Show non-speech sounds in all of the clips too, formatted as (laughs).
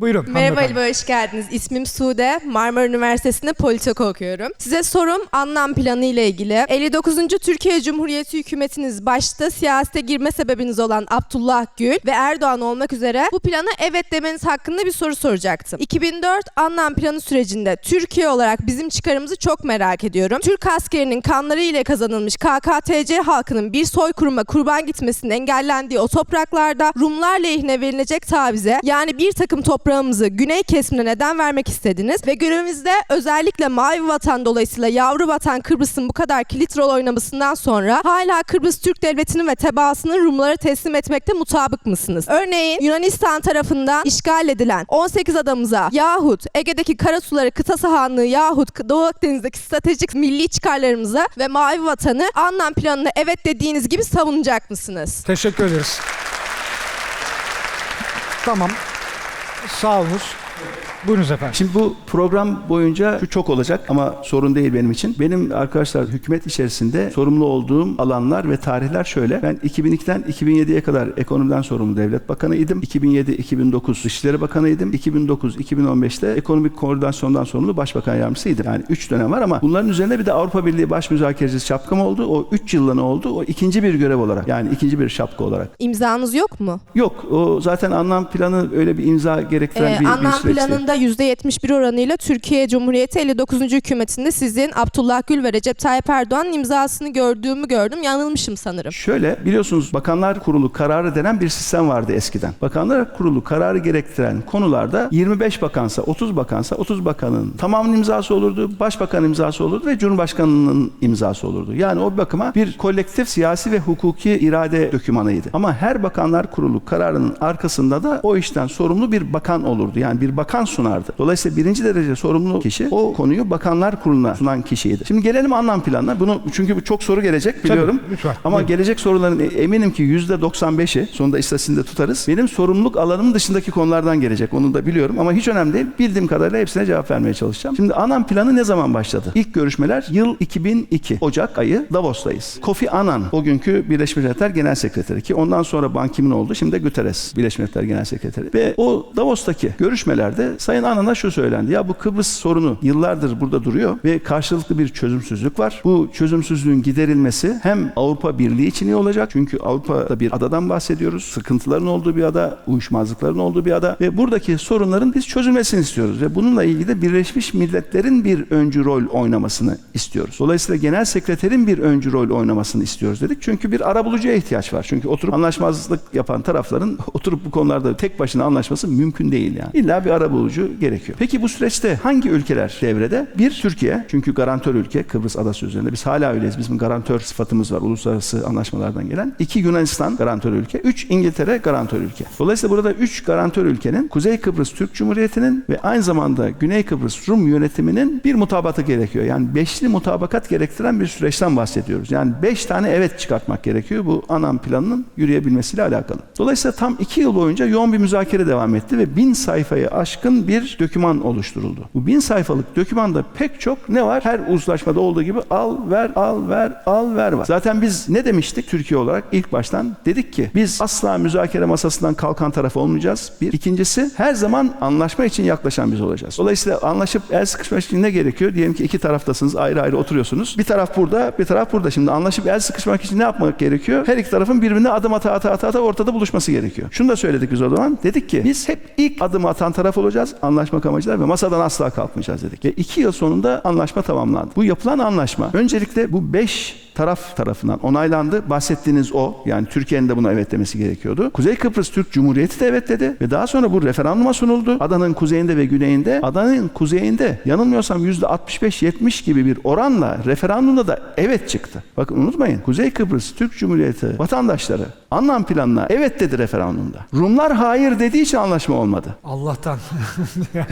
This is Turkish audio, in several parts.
Buyurun. Merhaba hanımefendi. Hoş geldiniz. İsmim Sude. Marmara Üniversitesi'nde politika okuyorum. Size sorum anlam planı ile ilgili. 59. Türkiye Cumhuriyeti hükümetiniz başta siyasete girme sebebiniz olan Abdullah Gül ve Erdoğan olmak üzere bu plana evet demeniz hakkında bir soru soracaktım. 2004 anlam planı sürecinde Türkiye olarak bizim çıkarımızı çok merak ediyorum. Türk askerinin kanları ile kazanılmış KKTC halkının bir soykırıma kurban gitmesinin engellendiği o topraklarda Rumlar lehine verilecek tavize yani bir takım toprağımızı güney kesimine neden vermek istediniz ve günümüzde özellikle mavi vatan dolayısıyla yavru vatan Kıbrıs'ın bu kadar kilit rol oynamasından sonra hala Kıbrıs Türk Devleti'nin ve tebaasını Rumlara teslim etmekte mutabık mısınız? Örneğin Yunanistan tarafından işgal edilen 18 adamıza yahut Ege'deki karasuları kıta sahanlığı yahut Doğu Akdeniz'deki stratejik milli çıkarlarımıza ve mavi vatanı anlam planına evet dediğiniz gibi savunacak mısınız? Teşekkür ederiz. Tamam. Sağ olunuz. Buyurunuz efendim. Şimdi bu program boyunca şu çok olacak ama sorun değil benim için. Benim arkadaşlar hükümet içerisinde sorumlu olduğum alanlar ve tarihler şöyle. Ben 2002'den 2007'ye kadar ekonomiden sorumlu devlet bakanıydım. 2007-2009 Dışişleri Bakanıydım. 2009-2015'te ekonomik koordinasyondan sorumlu başbakan yardımcısıydım. Yani 3 dönem var ama bunların üzerine bir de Avrupa Birliği baş müzakerecisi şapkam oldu. O 3 yıllığına oldu. O ikinci bir görev olarak yani ikinci bir şapka olarak. İmzanız yok mu? Yok o zaten anlam planı öyle bir imza gerektiren Ee, bir, bir anlam süreçti. planında %71 oranıyla Türkiye Cumhuriyeti 59. hükümetinde sizin Abdullah Gül ve Recep Tayyip Erdoğan'ın imzasını gördüğümü gördüm. Yanılmışım sanırım. Şöyle biliyorsunuz Bakanlar Kurulu kararı denen bir sistem vardı eskiden. Bakanlar Kurulu kararı gerektiren konularda 25 bakansa 30 bakansa 30 bakanın tamamının imzası olurdu, başbakan imzası olurdu ve cumhurbaşkanının imzası olurdu. Yani o bakıma bir kolektif siyasi ve hukuki irade dokümanıydı. Ama her Bakanlar Kurulu kararının arkasında da o işten sorumlu bir bakan olurdu. Yani bir bakan sunardı. Dolayısıyla birinci derece sorumlu kişi o konuyu Bakanlar Kurulu'na sunan kişiydi. Şimdi gelelim anlam planına. Bunu çünkü bu çok soru gelecek biliyorum. lütfen. Ama Buyurun. gelecek soruların eminim ki %95'i sonunda istatistiğinde tutarız. Benim sorumluluk alanımın dışındaki konulardan gelecek. Onu da biliyorum ama hiç önemli değil. Bildiğim kadarıyla hepsine cevap vermeye çalışacağım. Şimdi anam planı ne zaman başladı? İlk görüşmeler yıl 2002. Ocak ayı Davos'tayız. Kofi Annan o günkü Birleşmiş Milletler Genel Sekreteri ki ondan sonra Ban Ki-moon oldu. Şimdi de Guterres Birleşmiş Milletler Genel Sekreteri. Ve o Davos'taki görüşmelerde Sayın Annan'a şu söylendi. Ya bu Kıbrıs sorunu yıllardır burada duruyor ve karşılıklı bir çözümsüzlük var. Bu çözümsüzlüğün giderilmesi hem Avrupa Birliği için iyi olacak. Çünkü Avrupa'da bir adadan bahsediyoruz. Sıkıntıların olduğu bir ada, uyuşmazlıkların olduğu bir ada ve buradaki sorunların biz çözülmesini istiyoruz ve bununla ilgili de Birleşmiş Milletler'in bir öncü rol oynamasını istiyoruz. Dolayısıyla genel sekreterin bir öncü rol oynamasını istiyoruz dedik. Çünkü bir arabulucuya ihtiyaç var. Çünkü oturup anlaşmazlık yapan tarafların (laughs) oturup bu konularda tek başına anlaşması mümkün değil yani. İlla bir arabulucu gerekiyor. Peki bu süreçte hangi ülkeler devrede? Bir Türkiye çünkü garantör ülke Kıbrıs adası üzerinde. Biz hala öyleyiz. Bizim garantör sıfatımız var uluslararası anlaşmalardan gelen. İki Yunanistan garantör ülke. Üç İngiltere garantör ülke. Dolayısıyla burada üç garantör ülkenin Kuzey Kıbrıs Türk Cumhuriyeti'nin ve aynı zamanda Güney Kıbrıs Rum yönetiminin bir mutabatı gerekiyor. Yani beşli mutabakat gerektiren bir süreçten bahsediyoruz. Yani beş tane evet çıkartmak gerekiyor bu anam planının yürüyebilmesiyle alakalı. Dolayısıyla tam iki yıl boyunca yoğun bir müzakere devam etti ve bin sayfayı aşkın bir döküman oluşturuldu. Bu bin sayfalık dökümanda pek çok ne var? Her uzlaşmada olduğu gibi al ver al ver al ver var. Zaten biz ne demiştik Türkiye olarak ilk baştan? Dedik ki biz asla müzakere masasından kalkan taraf olmayacağız. Bir. İkincisi her zaman anlaşma için yaklaşan biz olacağız. Dolayısıyla anlaşıp el sıkışmak için ne gerekiyor? Diyelim ki iki taraftasınız ayrı ayrı oturuyorsunuz. Bir taraf burada bir taraf burada. Şimdi anlaşıp el sıkışmak için ne yapmak gerekiyor? Her iki tarafın birbirine adım ata ata ata ata ortada buluşması gerekiyor. Şunu da söyledik biz o zaman. Dedik ki biz hep ilk adım atan taraf olacağız anlaşmak amacıyla ve masadan asla kalkmayacağız dedik. Ve iki yıl sonunda anlaşma tamamlandı. Bu yapılan anlaşma öncelikle bu beş taraf tarafından onaylandı. Bahsettiğiniz o. Yani Türkiye'nin de buna evet demesi gerekiyordu. Kuzey Kıbrıs Türk Cumhuriyeti de evet dedi. Ve daha sonra bu referanduma sunuldu. Adanın kuzeyinde ve güneyinde. Adanın kuzeyinde yanılmıyorsam %65-70 gibi bir oranla referandumda da evet çıktı. Bakın unutmayın. Kuzey Kıbrıs Türk Cumhuriyeti vatandaşları anlam planına evet dedi referandumda. Rumlar hayır dediği için anlaşma olmadı. Allah'tan. (laughs) yani,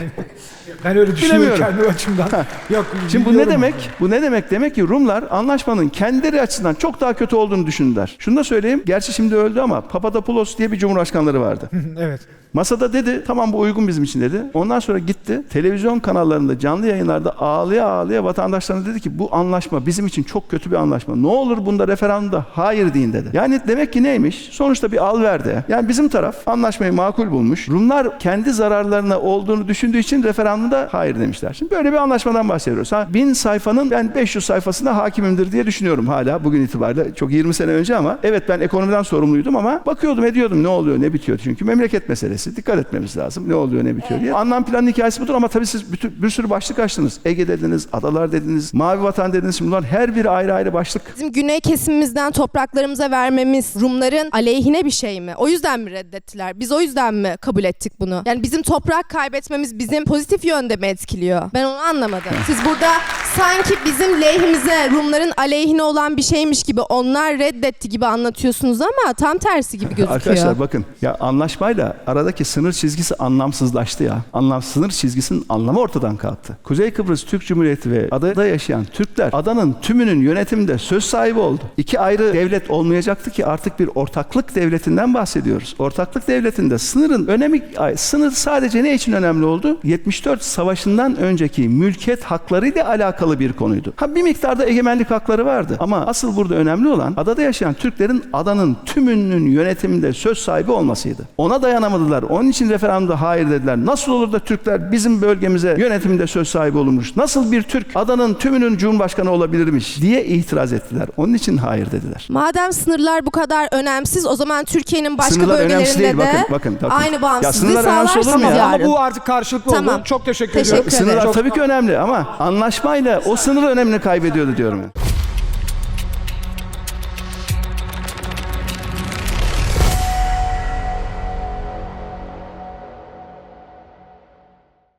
ben öyle düşünüyorum kendi açımdan. Yok, Şimdi bu ne demek? Bu ne demek? Demek ki Rumlar anlaşmanın kendi kendileri açısından çok daha kötü olduğunu düşündüler. Şunu da söyleyeyim. Gerçi şimdi öldü ama Papadopoulos diye bir cumhurbaşkanları vardı. (laughs) evet. Masada dedi tamam bu uygun bizim için dedi. Ondan sonra gitti televizyon kanallarında canlı yayınlarda ağlaya ağlaya vatandaşlarına dedi ki bu anlaşma bizim için çok kötü bir anlaşma. Ne olur bunda referandumda hayır deyin dedi. Yani demek ki neymiş? Sonuçta bir al verdi. Yani bizim taraf anlaşmayı makul bulmuş. Rumlar kendi zararlarına olduğunu düşündüğü için referandumda hayır demişler. Şimdi böyle bir anlaşmadan bahsediyoruz. Ha, bin sayfanın ben 500 sayfasında hakimimdir diye düşünüyorum hala bugün itibariyle. Çok 20 sene önce ama evet ben ekonomiden sorumluydum ama bakıyordum ediyordum ne oluyor ne bitiyor. Çünkü memleket meselesi. Dikkat etmemiz lazım. Ne oluyor ne bitiyor diye. Anlam planı hikayesi budur ama tabii siz bütün, bir sürü başlık açtınız. Ege dediniz, adalar dediniz, mavi vatan dediniz. Şimdi bunlar her biri ayrı ayrı başlık. Bizim güney kesimimizden topraklarımıza vermemiz Rumların aleyhine bir şey mi? O yüzden mi reddettiler? Biz o yüzden mi kabul ettik bunu? Yani bizim toprak kaybetmemiz bizim pozitif yönde mi etkiliyor? Ben onu anlamadım. Siz burada sanki bizim lehimize Rumların aleyhine olan bir şeymiş gibi onlar reddetti gibi anlatıyorsunuz ama tam tersi gibi gözüküyor. Arkadaşlar bakın ya anlaşmayla aradaki sınır çizgisi anlamsızlaştı ya. Anlam sınır çizgisinin anlamı ortadan kalktı. Kuzey Kıbrıs Türk Cumhuriyeti ve adada yaşayan Türkler adanın tümünün yönetiminde söz sahibi oldu. İki ayrı devlet olmayacaktı ki artık bir ortaklık devletinden bahsediyoruz. Ortaklık devletinde sınırın önemi sınır sadece ne için önemli oldu? 74 savaşından önceki mülkiyet haklarıyla alakalı bir konuydu. Ha bir miktarda egemenlik hakları vardı ama asıl burada önemli olan adada yaşayan Türklerin adanın tümünün yönetiminde söz sahibi olmasıydı. Ona dayanamadılar. Onun için referandumda hayır dediler. Nasıl olur da Türkler bizim bölgemize yönetiminde söz sahibi olurmuş? Nasıl bir Türk adanın tümünün cumhurbaşkanı olabilirmiş diye itiraz ettiler. Onun için hayır dediler. Madem sınırlar bu kadar önemsiz o zaman Türkiye'nin başka Sınırlar bölgelerinde değil. de Bakın, bakın, bakın. aynı Ya bağımsızlığı sınırlar önemsiz olur mu sağlarsınız ya? yarın. Ama bu artık karşılıklı Tamam. oldu. Çok teşekkür Teşekkür ediyorum. ederim. Sınırlar Çok- tabii ki önemli ama anlaşmayla o sınır önemini kaybediyordu diyorum. ben.